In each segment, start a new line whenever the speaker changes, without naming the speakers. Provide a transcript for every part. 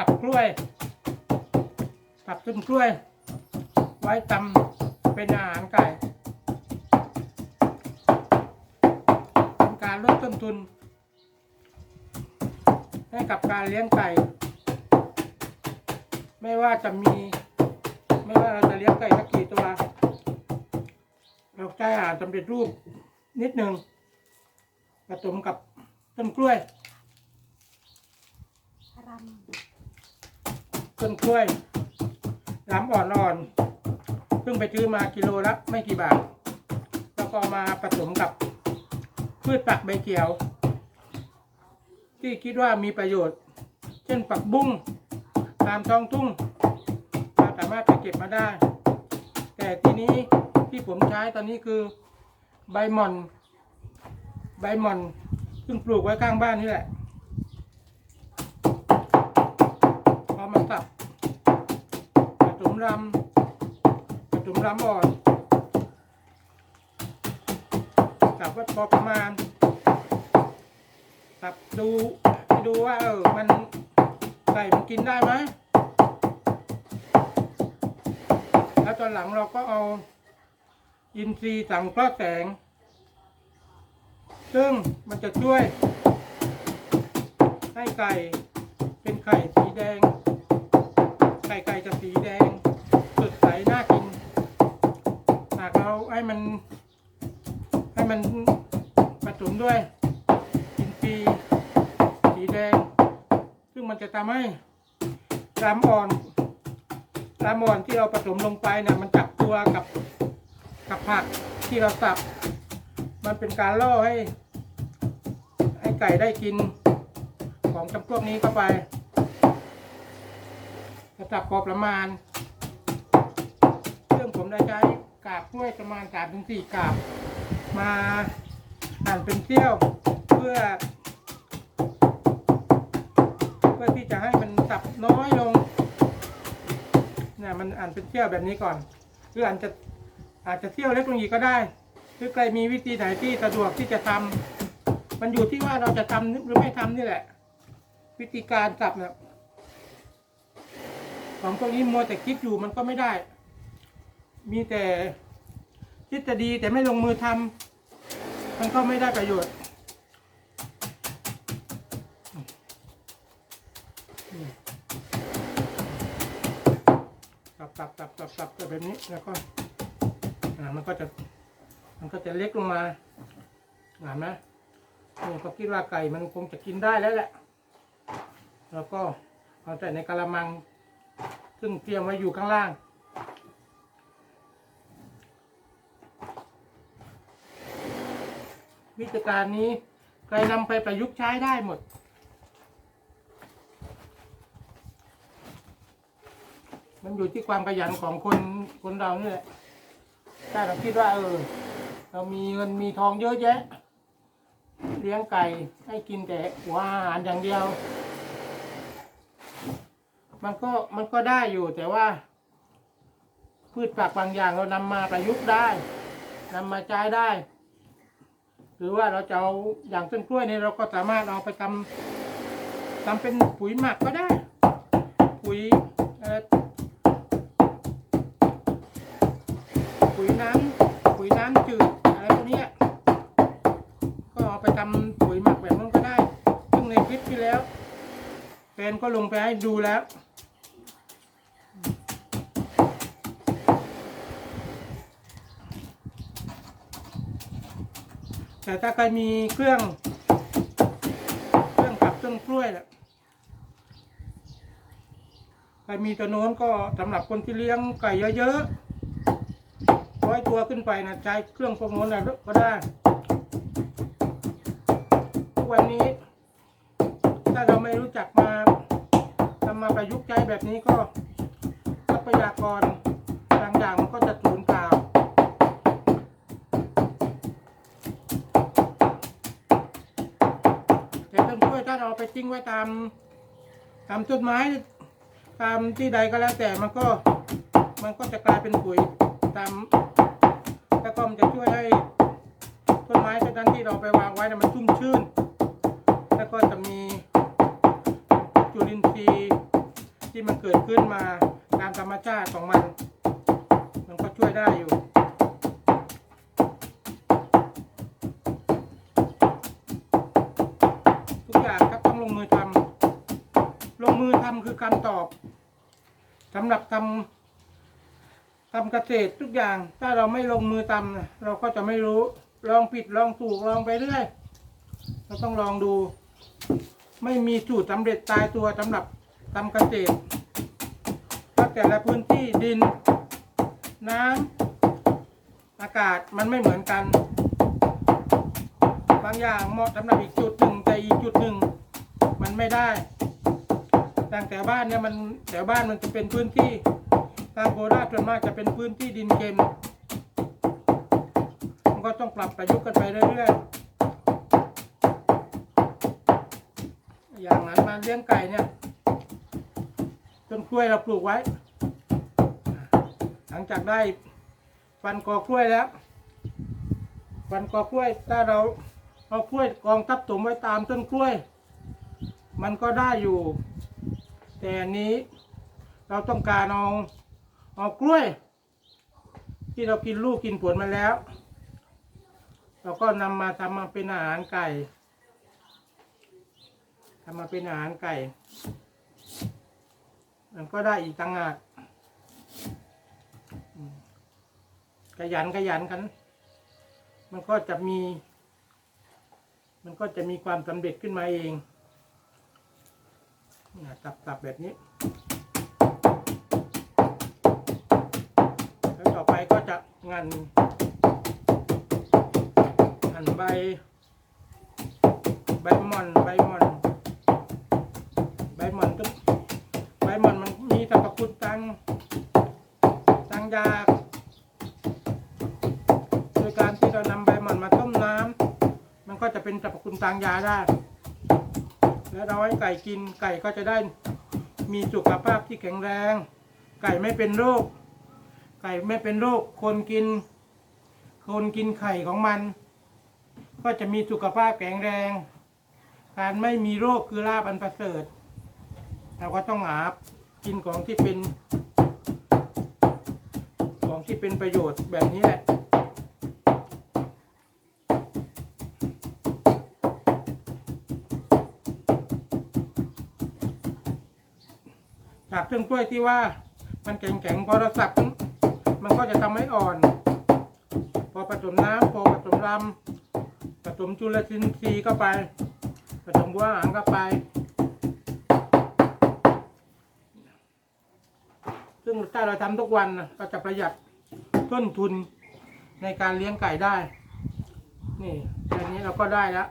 รับกล้วยปรับต้นกล้วย ไว้ตำเป็นอาหารไก่เป็นการลดต้นทุน ให้กับการเลี้ยงไก่ ไม่ว่าจะมี ไม่ว่าเราจะเลี้ยงไก่สักกี่ตัวเราใช้อาหารสำเร็จรูปนิดหนึ่งผสมกับต้นกล้วย
ร
ต้นกล้วยล้ำอ่อนๆเพิ่งไปซื้อมากิโลละไม่กี่บาท แล้วก็มาผสมกับพืชผักใบเขียว ที่คิดว่ามีประโยชน์ เช่นผักบุ้งตามท้องทุ่งเราสามารถไปเก็บมาได้ แต่ทีนี้ที่ผมใช้ตอนนี้คือใบหม่อน ใบหม่อนซึ่งปลูกไว้ข้างบ้านนี่แหละ มันสับผสมรำผสมรำอ่อนสับไว้พอประมาณสับดูดูว่าเออมันไก่มันกินได้ไหมแล้วตอนหลังเราก็เอาอินทรีย์สังเคราะห์แสง ซึ่งมันจะช่วยให้ไก่เป็นไข่สีแดง ไข่ไก่จะสีแดงสดใสน่ากิน หากเราให้มัน ให้มันผสมด้วยอินทรีสีแดง ซึ่งมันจะทำให้รามอ่อนรามอ่อนที่เราผสมลงไปนี่ยมันจับตัวกับกับผักที่เราสับ มันเป็นการล่อให้ ให้ไก่ได้กินของจำพวกนี้เข้าไป ระดับพอประมาณซึ่งผมได้ใช้กาบกล้วยประมาณสามถึงสี่กาบ มาหั่นเป็นเสี้ยวเพื่อ เพื่อที่จะให้มันสับน้อยลงเนี่ยมันอ่านเป็นเสี้ยวแบบนี้ก่อน หรืออาจจะอาจจะเสี้ยวเล็กลงอีกก็ได้ หรือใครมีวิธีไหนที่สะดวกที่จะทำมันอยู่ที่ว่าเราจะทำหรือไม่ทำนี่แหละ วิธีการสับเนี่ย ของพวกนี้มัวแต่คิดอยู่มันก็ไม่ได้ มีแต่คิดจะดีแต่ไม่ลงมือทำมันก็ไม่ได้ประโยชน์สับสับสับสับสับแบบนี้แล้วก็อ่ามันก็จะ มันก็จะเล็กลงมาเห็นไหมผมก็คิดว่าไก่มันคงจะกินได้แล้วแหละ แล้วก็เอาใส่ในกระมัง ซึ่งเตรียมไว้อยู่ข้างล่าง วิธีการนี้ใครนำไปประยุกต์ใช้ได้หมด มันอยู่ที่ความขยันของคนคนเรานี่แหละ ถ้าเราคิดว่าเออ เรามีเงินมีทองเยอะแยะ เลี้ยงไก่ให้กินแต่หัวอาหารอย่างเดียว มันก็มันก็ได้อยู่แต่ว่า พืชผักบางอย่างเรานำมาประยุกต์ได้นำมาใช้ได้ หรือว่าเราจะเอาอย่างต้นกล้วยนี่เราก็สามารถเอาไปทำทำเป็นปุ๋ยหมักก็ได้ ปุ๋ยเอ่อปุ๋ยน้ำปุ๋ยน้ำจืดอะไรพวกเนี้ยก็เอาไปทำปุ๋ยหมักแบบนั้นก็ได้ ซึ่งในคลิปที่แล้วแฟนก็ลงไปให้ดูแล้ว แต่ถ้าใครมีเครื่อง เครื่องปรับต้นกล้วยน่ะใครมีตัวโน้นก็สำหรับคนที่เลี้ยงไก่เยอะๆร้อยตัวขึ้นไปนะใช้เครื่องพวกโน้นนะก็ได้ ทุกวันนี้ ถ้าเราไม่รู้จักมาทำมาประยุกต์ใช้แบบนี้ก็ทรัพยากร ถ้าเราไปทิ้งไว้ตาม ตามต้นไม้ ตามที่ใดก็แล้วแต่มันก็มันก็จะกลายเป็นปุ๋ยตามแล้วก็มันจะช่วยให้ต้นไม้ต้นนั้นที่เราไปวางไว้นะมันชุ่มชื่นแล้วก็จะมีจุลินทรีย์ที่มันเกิดขึ้นมาตามธรรมชาติของมัน มันก็ช่วยได้อยู่ คือคำตอบสำหรับทำทำเกษตรทุกอย่าง ถ้าเราไม่ลงมือทำเราก็จะไม่รู้ลองผิดลองถูกลองไปเรื่อยเราต้องลองดู ไม่มีสูตรสำเร็จตายตัวสำหรับทำเกษตรเพราะแต่ละพื้นที่ดิน น้ำอากาศมันไม่เหมือนกัน บางอย่างเหมาะสำหรับอีกจุดหนึ่งแต่อีกจุดหนึ่งมันไม่ได้ ต่างแต่บ้านเนี่ยมันแต่บ้านมันจะเป็นพื้นที่ทางโคราชส่วนมากจะเป็นพื้นที่ดินเค็มมันก็ต้องปรับประยุกต์กันไปเรื่อยๆอย่างนั้นมาเลี้ยงไก่เนี่ยต้นกล้วยเราปลูกไว้ หลังจากได้ฟันกอกล้วยแล้วฟันกอกล้วยถ้าเราเอากล้วยกองทับถมไว้ตามต้นกล้วย มันก็ได้อยู่ แต่อันนี้เราต้องการเอาเอากล้วย ที่เรากินลูกกินผลมาแล้ว เราก็นำมาทำมาเป็นอาหารไก่ทำมาเป็นอาหารไก่ มันก็ได้อีกต่างหากขยันขยันกัน มันก็จะมี มันก็จะมีความสำเร็จขึ้นมาเอง ตับตับแบบนี้ แล้วต่อไปก็จะงันหั่นใบ ใบม่อน ใบม่อน ใบม่อนก็ใบม่อนมันมีสรรพคุณทางทางยาโดยการที่เรานำใบม่อนมาต้มน้ำมันก็จะเป็นสรรพคุณทางยาได้ เราให้ไก่กินไก่ก็จะได้มีสุขภาพที่แข็งแรง ไก่ไม่เป็นโรค ไก่ไม่เป็นโรค คนกิน คนกินไข่ของมัน ก็จะมีสุขภาพแข็งแรง การไม่มีโรคคือลาบอันประเสริฐ เราก็ต้องหากินของที่เป็น ของที่เป็นประโยชน์แบบนี้แหละ จากเครื่องกล้วยที่ว่ามันแข็งๆพอเราสับมันก็จะทำให้อ่อน พอผสมน้ำพอผสมลำผสมจุลทรีย์เข้าไปผสมบัวหางเข้าไป ซึ่งถ้าเราทำทุกวันก็จะประหยัดต้นทุนในการเลี้ยงไก่ได้ นี่แค่นี้เราก็ได้แล้ว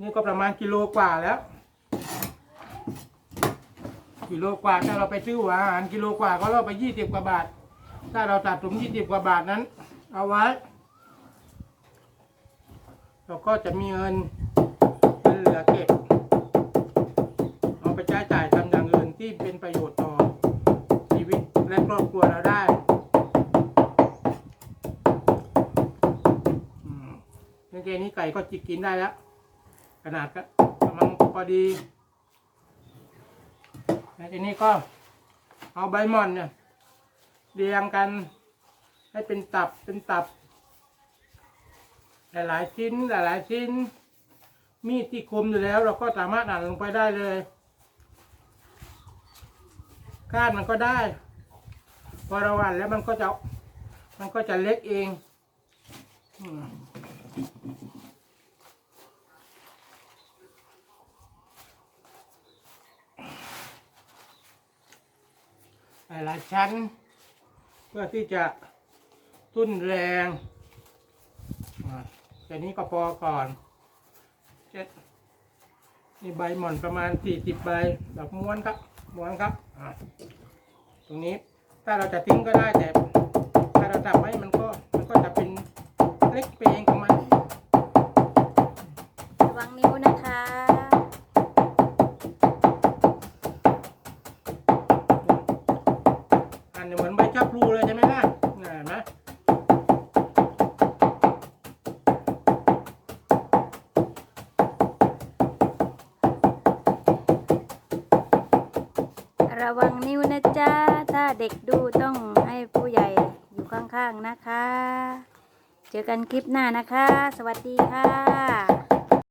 นี่ก็ประมาณกิโลกว่าแล้ว กิโลกว่าถ้าเราไปซื้อหัวอาหารกิโลกว่าก็เราไปยี่สิบกว่าบาท ถ้าเราตัดถุงยี่สิบกว่าบาทนั้น เอาไว้ เราก็จะมีเงินเหลือเก็บเอาไปใช้จ่ายทำอย่างอื่นที่เป็นประโยชน์ต่อชีวิตและครอบครัวเราได้อืมกางเกนี้ไก่ก็จิกกินได้แล้ว ขนาดก็กำลังพอดีแล้วทีนี้ก็เอาใบหม่อนเนี่ยเรียงกันให้เป็นตับเป็นตับ หลายๆชิ้นหลายๆชิ้น มีดที่คมอยู่แล้ว เราก็สามารถหั่นลงไปได้เลยก้านมันก็ได้พอเราหั่นแล้วมันก็จะมันก็จะเล็กเอง หลายๆชั้น เพื่อที่จะตุ้นแรงอ่าแค่นี้ก็พอก่อนเจ็ดนี่ใบหม่อนประมาณสี่สิบใบดอกม้วนครับม้วนครับตรงนี้ถ้าเราจะทิ้งก็ได้แต่ถ้าเราทำไว้มันก็มันก็จะเป็นเล็กไปเอง
เด็กดูต้องให้ผู้ใหญ่อยู่ข้างๆนะคะ เจอกันคลิปหน้านะคะ สวัสดีค่ะ